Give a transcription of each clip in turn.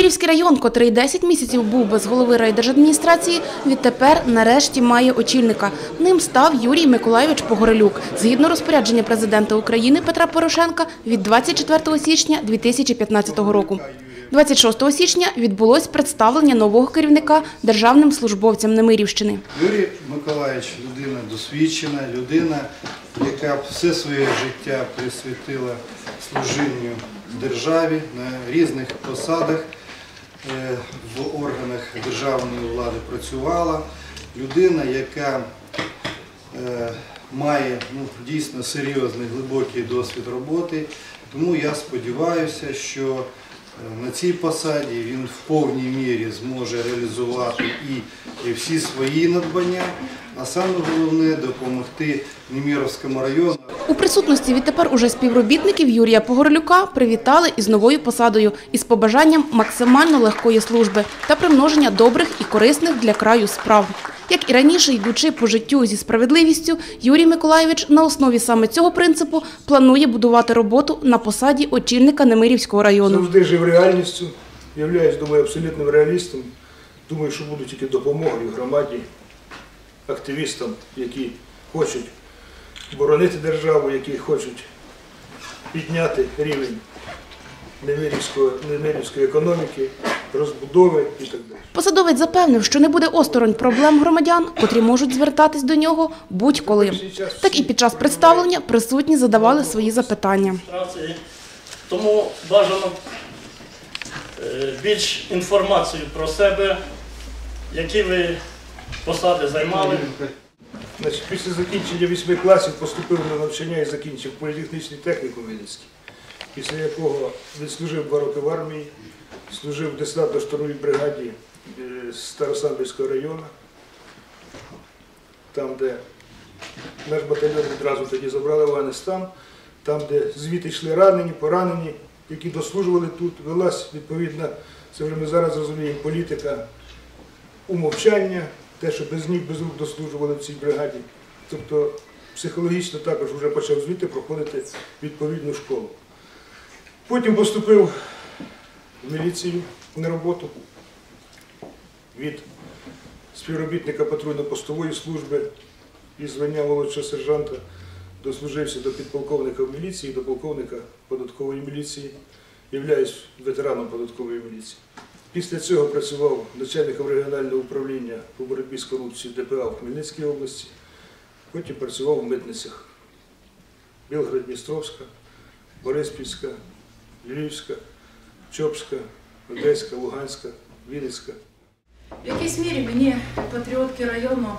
Немирівський район, котрий 10 місяців був без голови райдержадміністрації, відтепер нарешті має очільника. Ним став Юрій Миколайович Погорелюк, згідно розпорядження президента України Петра Порошенка від 24 січня 2015 року. 26 січня відбулось представлення нового керівника державним службовцям Немирівщини. Юрій Миколаївич людина досвідчена, людина, яка все своє життя присвятила служінню державі на різних посадах в органах державної влади працювала. Людина, яка е, має ну, дійсно серйозний глибокий досвід роботи. Тому я сподіваюся, що е, на цій посаді він в повній мірі зможе реалізувати і, всі свої надбання, а саме головне допомогти Неміровському району. У присутності відтепер уже співробітників Юрія Погорлюка привітали із новою посадою із побажанням максимально легкої служби та примноження добрих і корисних для краю справ. Як і раніше, йдучи по життю зі справедливістю, Юрій Миколайович на основі саме цього принципу планує будувати роботу на посаді очільника Немирівського району. Завжди жив реальністю, являюсь, думаю, абсолютним реалістом. Думаю, що буду тільки допомогою громаді, активістам, які хочуть боронити державу, які хочуть підняти рівень Немирівської економіки, розбудови і так далі. Посадовець запевнив, що не буде осторонь проблем громадян, котрі можуть звертатись до нього будь-коли. Так і під час представлення присутні задавали свої запитання. Тому бажано е, більш інформацію про себе, які ви посади займали. Значить, після закінчення вісьми класів поступив на навчання і закінчив політехнічний технікум Вінницький, після якого відслужив два роки в армії, служив в десантно-штурмовій бригаді е, Старосамбірського району, там, де наш батальйон відразу тоді забрали в Афганістан, там, де звідти йшли ранені, поранені, які дослужували тут, велась відповідна, це вже ми зараз розуміємо, політика умовчання, те, що без ніг, без рук дослужували в цій бригаді. Тобто психологічно також вже почав звідти проходити відповідну школу. Потім поступив в міліцію на роботу від співробітника патрульно-постової служби і звання молодшого сержанта дослужився до підполковника в міліції, до полковника податкової міліції, являюсь ветераном податкової міліції. Після цього працював начальником регіонального управління по боротьбі з корупцією ДПА в Хмельницькій області. Потім працював у митницях Білгород-Дністровська, Бориспільська, Львівська, Чопська, Одеська, Луганська, Вінницька. В якійсь мірі мені, патріотки району,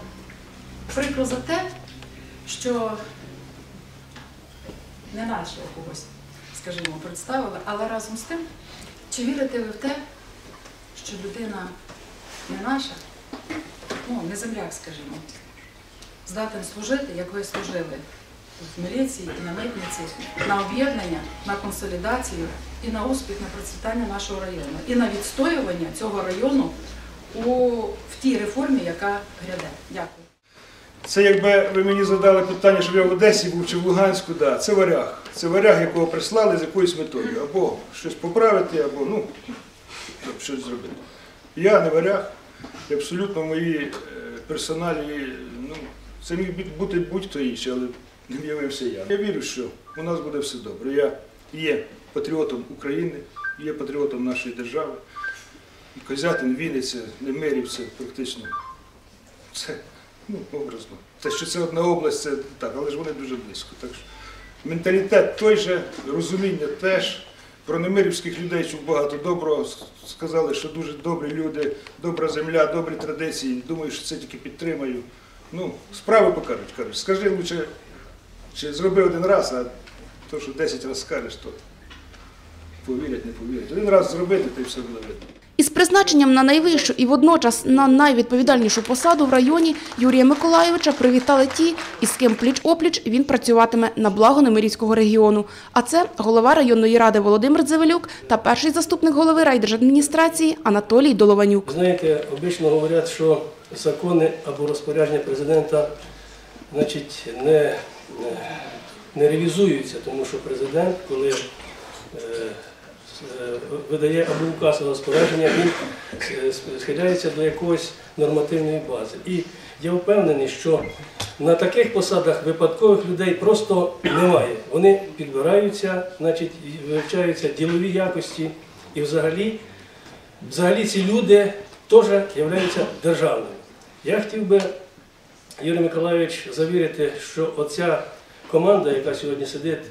прикро за те, що не наче когось, скажімо, представили, але разом з тим, чи вірите ви в те, що людина не наша, ну, не земляк, скажімо, здатен служити, як ви служили в міліції і на митниці, на об'єднання, на консолідацію і на успіх, на процвітання нашого району, і на відстоювання цього району у, в тій реформі, яка гряде. Дякую. Це якби ви мені задали питання, щоб я в Одесі був чи в Луганську, да, це варяг. Це варяг, якого прислали з якоюсь метою. Або щось поправити, або ну, щось зробити. Я не варяг, і абсолютно мої е, персоналі, ну, це міг бути будь-хто інший, але явився я. Я вірю, що у нас буде все добре. Я є патріотом України, є патріотом нашої держави. Козятин, Вінниця, Немирів це практично це ну, образно. Те, що це одна область, це так, але ж вони дуже близько. Так що менталітет той же, розуміння теж. Про немирівських людей чув багато доброго. Сказали, що дуже добрі люди, добра земля, добрі традиції. Думаю, що це тільки підтримаю. Ну, справи покажуть, кажуть. Скажи лучше, чи зроби один раз, а то, що 10 разів скажеш, то повірять, не повірять. Один раз зробити, то й все буде видно. Із призначенням на найвищу і водночас на найвідповідальнішу посаду в районі Юрія Миколайовича привітали ті, із ким пліч-опліч він працюватиме на благо Немирівського регіону. А це голова районної ради Володимир Дзивелюк та перший заступник голови райдержадміністрації Анатолій Долованюк. Знаєте, обично говорять, що закони або розпорядження президента значить, не, не ревізуються, тому що президент, коли е, е, видає або указ або розпорядження, він е, схиляється до якоїсь нормативної бази. І я впевнений, що на таких посадах випадкових людей просто немає. Вони підбираються, значить, вивчаються ділові якості і взагалі, взагалі ці люди теж являються державними. Я хотів би, Юрій Миколайович, завірити, що оця команда, яка сьогодні сидить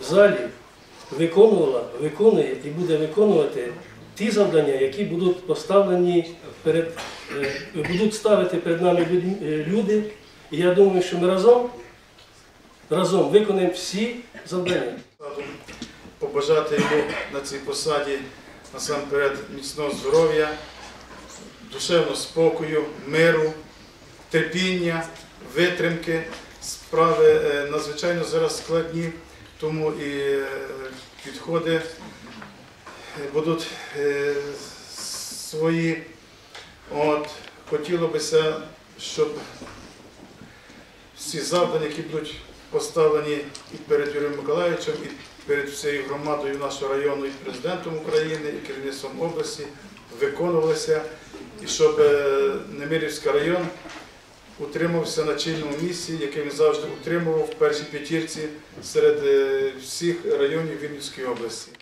в залі, виконувала, виконує і буде виконувати ті завдання, які будуть поставлені перед, е, будуть ставити перед нами е, люди. І я думаю, що ми разом, разом виконаємо всі завдання. побажати йому на цій посаді насамперед міцного здоров'я, душевного спокою, миру, терпіння, витримки. Справи е, надзвичайно зараз складні, тому і е, підходи е, будуть свої. От, хотіло бися, щоб всі завдання, які будуть поставлені і перед Юрієм Миколаївичем, і перед всією громадою нашого району, і президентом України, і керівництвом області, виконувалися, і щоб Немирівський район утримався на чільному місці, яке він завжди утримував в першій п'ятірці серед е, всіх районів Вінницької області.